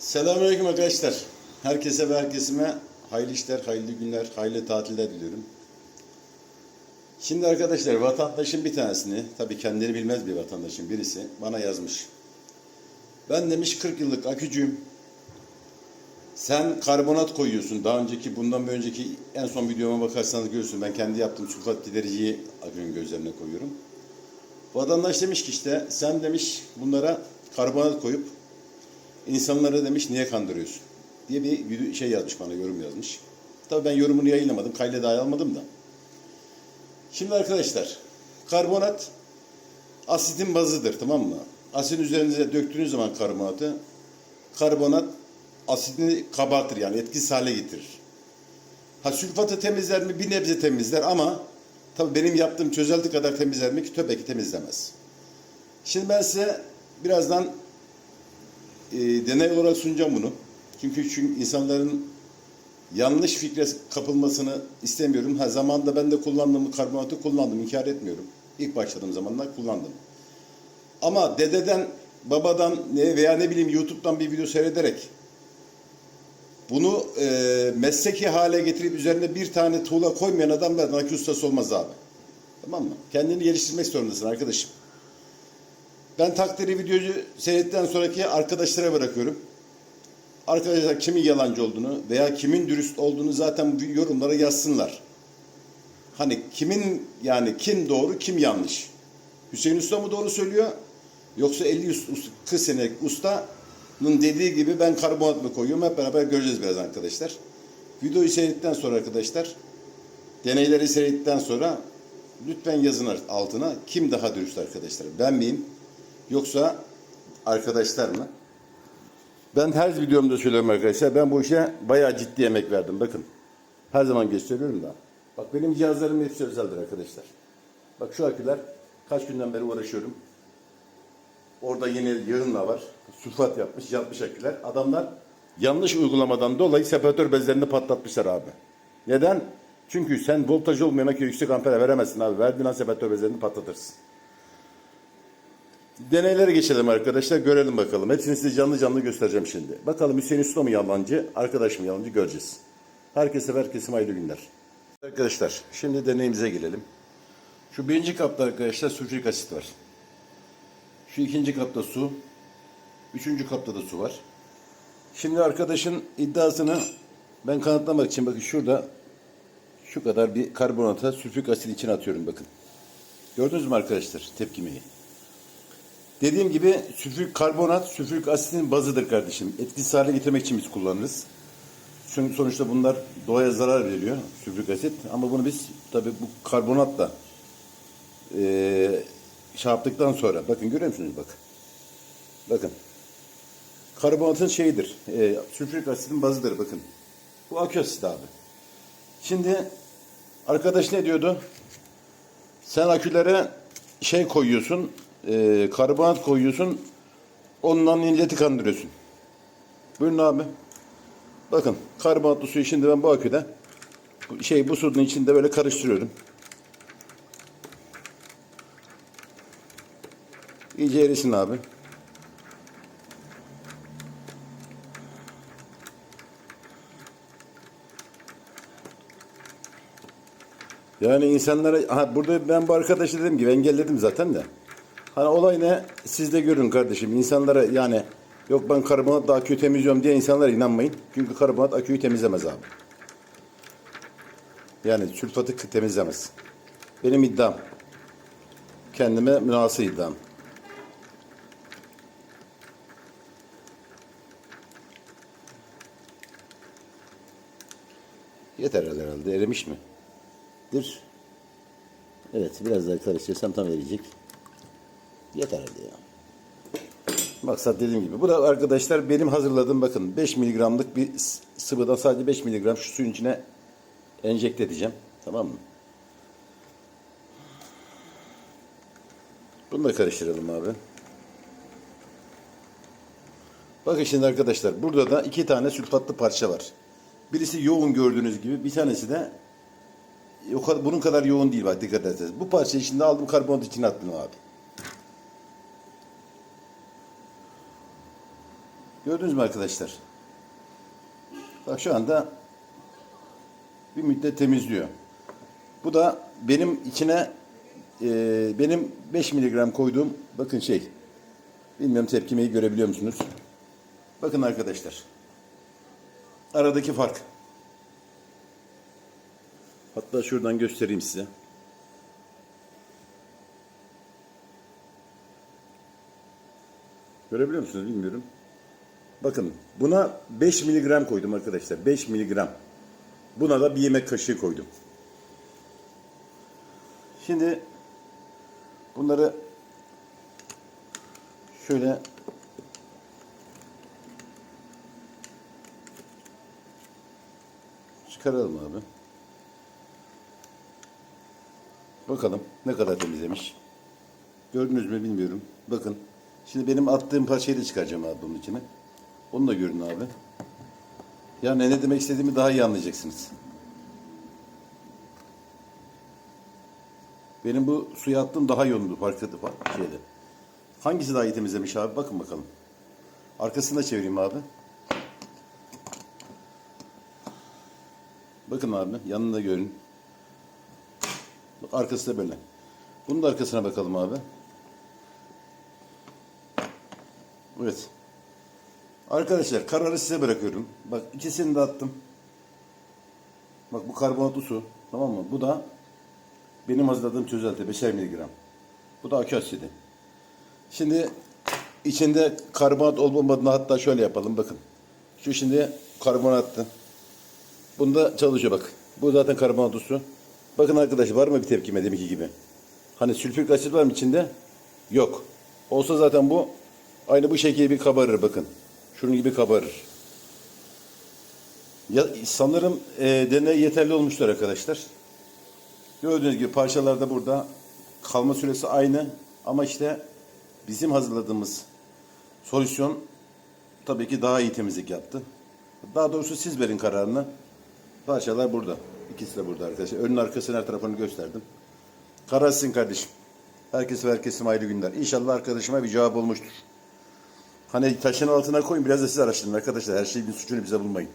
Selamünaleyküm arkadaşlar. Herkese ve herkesime hayırlı işler, hayırlı günler, hayırlı tatiller diliyorum. Şimdi arkadaşlar vatandaşın bir tanesini, tabii kendini bilmez bir vatandaşın birisi bana yazmış. Ben demiş 40 yıllık akücüyüm. Sen karbonat koyuyorsun. Daha önceki, bundan bir önceki en son videoma bakarsanız görürsün. Ben kendi yaptığım sulfat gidericiyi akünün gözlerine koyuyorum. Vatandaş demiş ki işte sen demiş bunlara karbonat koyup İnsanlara demiş niye kandırıyorsun diye bir şey yazmış bana yorum yazmış. Tabii ben yorumunu yayınlamadım. Kayda dahi almadım da. Şimdi arkadaşlar karbonat asitin bazıdır tamam mı? Asitin üzerinize döktüğünüz zaman karbonatı karbonat asitini kabartır yani etkisiz hale getirir. Ha sülfatı temizler mi? Bir nebze temizler ama tabii benim yaptığım çözelti kadar temizler mi ki tabii ki temizlemez. Şimdi ben size birazdan e, deney olarak sunacağım bunu. Çünkü, çünkü insanların yanlış fikre kapılmasını istemiyorum. Ha zamanında ben de kullandığım karbonatı kullandım, inkar etmiyorum. İlk başladığım zamanlar kullandım. Ama dededen, babadan ne veya ne bileyim YouTube'dan bir video seyrederek bunu e, mesleki hale getirip üzerine bir tane tuğla koymayan adam da nakil ustası olmaz abi. Tamam mı? Kendini geliştirmek zorundasın arkadaşım. Ben takdiri videoyu seyrettikten sonraki arkadaşlara bırakıyorum. Arkadaşlar kimin yalancı olduğunu veya kimin dürüst olduğunu zaten yorumlara yazsınlar. Hani kimin yani kim doğru kim yanlış. Hüseyin Usta mı doğru söylüyor? Yoksa 50 us- us- 40 senelik ustanın dediği gibi ben karbonat mı koyuyorum? Hep beraber göreceğiz biraz arkadaşlar. Videoyu seyrettikten sonra arkadaşlar deneyleri seyrettikten sonra lütfen yazın altına kim daha dürüst arkadaşlar. Ben miyim? Yoksa arkadaşlar mı? Ben her videomda söylüyorum arkadaşlar. Ben bu işe bayağı ciddi emek verdim. Bakın. Her zaman gösteriyorum da. Bak benim cihazlarım hepsi özeldir arkadaşlar. Bak şu aküler kaç günden beri uğraşıyorum. Orada yine yığınla var. Sulfat yapmış, yapmış aküler. Adamlar yanlış uygulamadan dolayı separatör bezlerini patlatmışlar abi. Neden? Çünkü sen voltaj olmayan aküye yüksek ampere veremezsin abi. Verdiğin an separatör bezlerini patlatırsın. Deneylere geçelim arkadaşlar. Görelim bakalım. Hepsini size canlı canlı göstereceğim şimdi. Bakalım Hüseyin Usta mı yalancı, arkadaş mı yalancı göreceğiz. Herkese herkese hayırlı günler. Arkadaşlar şimdi deneyimize gelelim. Şu birinci kapta arkadaşlar sülfürik asit var. Şu ikinci kapta su. Üçüncü kapta da su var. Şimdi arkadaşın iddiasını ben kanıtlamak için bakın şurada şu kadar bir karbonata sülfürik asit içine atıyorum bakın. Gördünüz mü arkadaşlar tepkimeyi? Dediğim gibi sülfürik karbonat, sülfürik asitin bazıdır kardeşim. Etkisiz hale getirmek için biz kullanırız. Çünkü sonuçta bunlar doğaya zarar veriyor, sülfürik asit. Ama bunu biz tabii bu karbonatla eee şey yaptıktan sonra, bakın görüyor musunuz bak. Bakın. Karbonatın şeyidir, eee sülfürik asitin bazıdır bakın. Bu akü asit abi. Şimdi arkadaş ne diyordu? Sen akülere şey koyuyorsun, e, karbonat koyuyorsun, ondan milleti kandırıyorsun. Buyurun abi. Bakın karbonatlı suyu şimdi ben bu aküde şey bu suyun içinde böyle karıştırıyorum. İyice erisin abi. Yani insanlara ha burada ben bu arkadaşı dedim ki engelledim zaten de. Hani olay ne? Siz de görün kardeşim. İnsanlara yani yok ben karbonatla aküyü temizliyorum diye insanlara inanmayın. Çünkü karbonat aküyü temizlemez abi. Yani sülfatı temizlemez. Benim iddiam. Kendime münasır iddiam. Yeter herhalde. Erimiş mi? Dur. Evet biraz daha karıştırsam tam eriyecek. Yeter herhalde ya. Maksat dediğim gibi. Bu da arkadaşlar benim hazırladığım bakın 5 miligramlık bir sıvıdan sadece 5 miligram şu suyun içine enjekte edeceğim. Tamam mı? Bunu da karıştıralım abi. Bakın şimdi arkadaşlar burada da iki tane sülfatlı parça var. Birisi yoğun gördüğünüz gibi bir tanesi de bunun kadar yoğun değil bak dikkat ederseniz. Bu parçayı şimdi aldım karbonat içine attım abi. Gördünüz mü arkadaşlar? Bak şu anda bir müddet temizliyor. Bu da benim içine e, benim 5 miligram koyduğum bakın şey bilmiyorum tepkimeyi görebiliyor musunuz? Bakın arkadaşlar. Aradaki fark. Hatta şuradan göstereyim size. Görebiliyor musunuz bilmiyorum. Bakın buna 5 miligram koydum arkadaşlar. 5 miligram. Buna da bir yemek kaşığı koydum. Şimdi bunları şöyle çıkaralım abi. Bakalım ne kadar temizlemiş. Gördünüz mü bilmiyorum. Bakın. Şimdi benim attığım parçayı da çıkaracağım abi bunun içine. Onu da görün abi. Yani ne demek istediğimi daha iyi anlayacaksınız. Benim bu suya attığım daha yoğundu farklı farklı şeyde. Hangisi daha iyi temizlemiş abi? Bakın bakalım. Arkasını da çevireyim abi. Bakın abi yanında görün. Bak arkası da böyle. Bunun da arkasına bakalım abi. Evet. Arkadaşlar kararı size bırakıyorum. Bak ikisini de attım. Bak bu karbonatlı su. Tamam mı? Bu da benim hazırladığım çözelti 5'er miligram. Bu da akü asidi. Şimdi içinde karbonat olup olmadığını hatta şöyle yapalım bakın. Şu şimdi karbonattı. Bunda çalışıyor bak. Bu zaten karbonatlı su. Bakın arkadaşlar var mı bir tepkime deminki gibi? Hani sülfürik asit var mı içinde? Yok. Olsa zaten bu aynı bu şekilde bir kabarır bakın. Şunun gibi kabarır. Ya, sanırım e, deney yeterli olmuştur arkadaşlar. Gördüğünüz gibi parçalar da burada. Kalma süresi aynı. Ama işte bizim hazırladığımız solüsyon tabii ki daha iyi temizlik yaptı. Daha doğrusu siz verin kararını. Parçalar burada. İkisi de burada arkadaşlar. Önün arkasını her tarafını gösterdim. Karar sizin kardeşim. Herkese ve hayırlı günler. İnşallah arkadaşıma bir cevap olmuştur. Hani taşın altına koyun biraz da siz araştırın arkadaşlar. Her şeyin suçunu bize bulmayın.